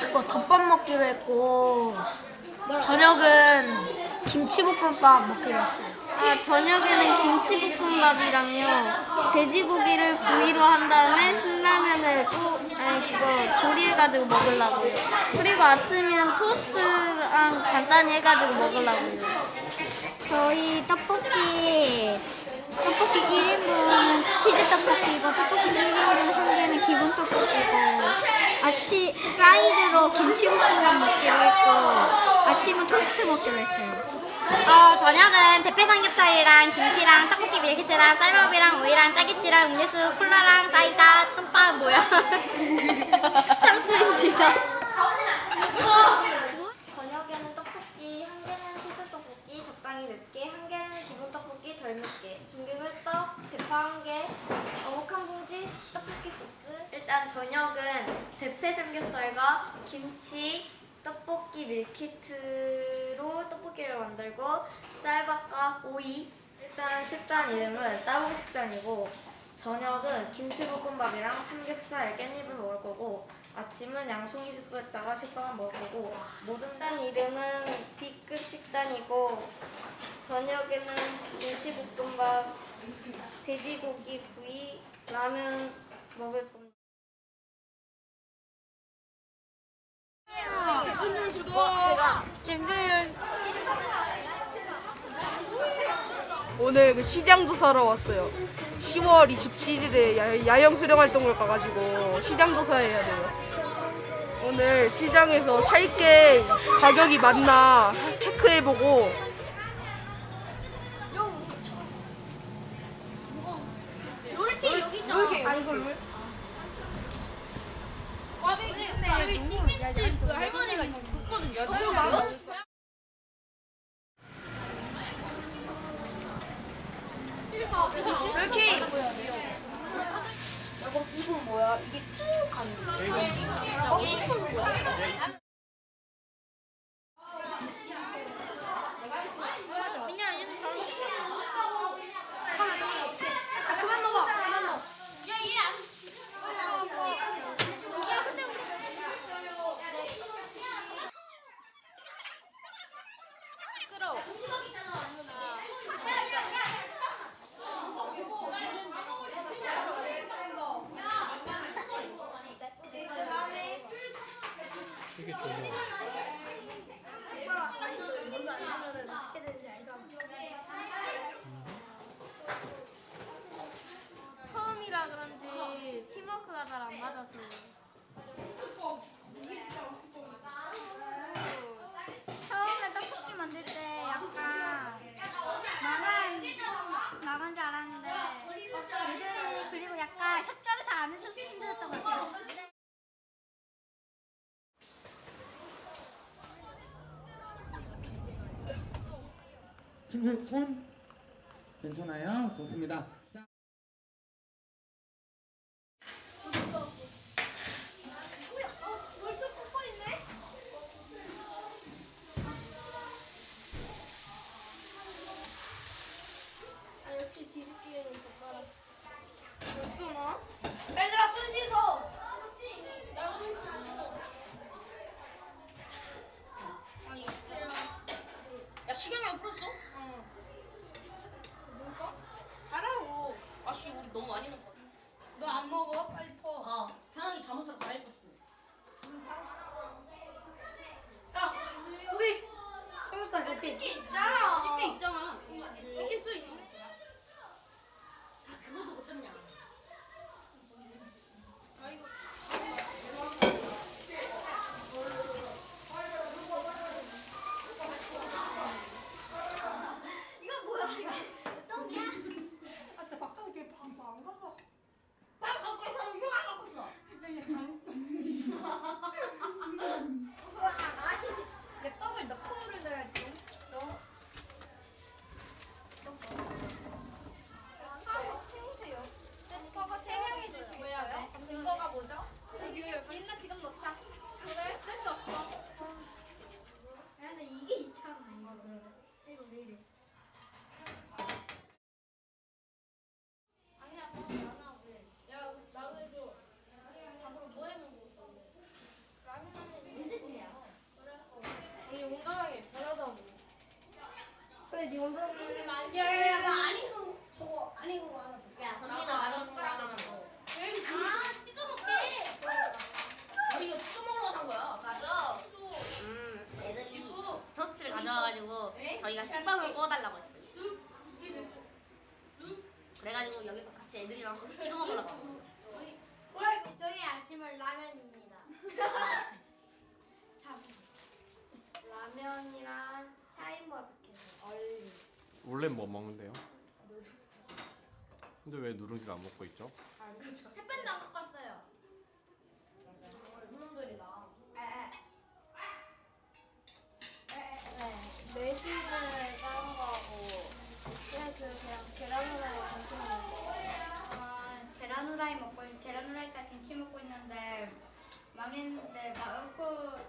그거 덮밥 먹기로 했고 저녁은 김치볶음밥 먹기로 했어요. 아, 저녁에는 김치볶음밥이랑요. 돼지고기를 구이로 한 다음에 신라면을 또, 아니, 그거 조리해가지고 먹으려고요. 그리고 아침에는 토스트랑 간단히 해가지고 먹으려고요. 저희 떡볶이 떡볶이 1인분 치즈 떡볶이고 떡볶이 1인분 한 개는 기본 떡볶이고 아침 사이드로 김치볶음밥 먹기로 했고 아침은 토스트 먹기로 했어요. 어 저녁은 대패 삼겹살이랑 김치랑 떡볶이 밀키트랑 쌀밥이랑 오이랑 짜게치랑 음료수 콜라랑 사이다 똥밥 뭐야? 참치입니다. 저녁에는 떡볶이 한 개는 치즈 떡볶이 적당히 맵게 한 개는 기본 떡볶이 덜 맵게 준비물 떡 대파 한개 어묵 한 봉지 떡볶이 소스 일단 대패 삼겹살과 김치 떡볶이 밀키트로 떡볶이를 만들고 쌀밥과 오이 일단 식단 이름은 따봉 식단이고 저녁은 김치볶음밥이랑 삼겹살 깻잎을 먹을 거고 아침은 양송이 스프에다가 식빵을 먹을 거고 모든 식단 이름은 B급 식단이고 저녁에는 김치볶음밥, 돼지고기 구이, 라면 먹을 겁니다. 오늘 그 시장 조사하러 왔어요. 10월 27일에 야, 야영 수령 활동을 가가지고 시장 조사해야 돼요. 오늘 시장에서 살 게 가격이 맞나 체크해보고 이렇게 이건 뭐야? 이게 쭉 가는 거야? 네, 어, 처음이라 그런지 팀워크가 잘 안 맞았어요. 처음에 떡볶이 만들 때 약간 망한 망한 줄 알았는데 애들이 그리고 약간 협조를 잘 안 해줘서 힘들었던 것 같아요. 친구 손 괜찮아요? 좋습니다. 자. 역시 뒤집기에는 젓가락. 얘들아 손 씻어. 야 시경이 왜 풀었어? 응. 뭘까? 알아요. 아씨 우리 너무 많이 넣었다. 너안 먹어? 빨리 퍼. 아 편하게 잠옷을 갈아입었어. 여기 삼겹살 찍게 있잖아. 찍게 있잖아. 찍힐 수 있네. 같이 애들이랑 찍어 먹으려고. 우리 저희 아침을 라면입니다. 참. 라면이랑 샤인머스켓 얼리. 원래 뭐 먹는데요? 누룽지. 근데 왜 누룽지를 안 먹고 있죠? 햇볕 나고 갔어요. 망했는데 마음껏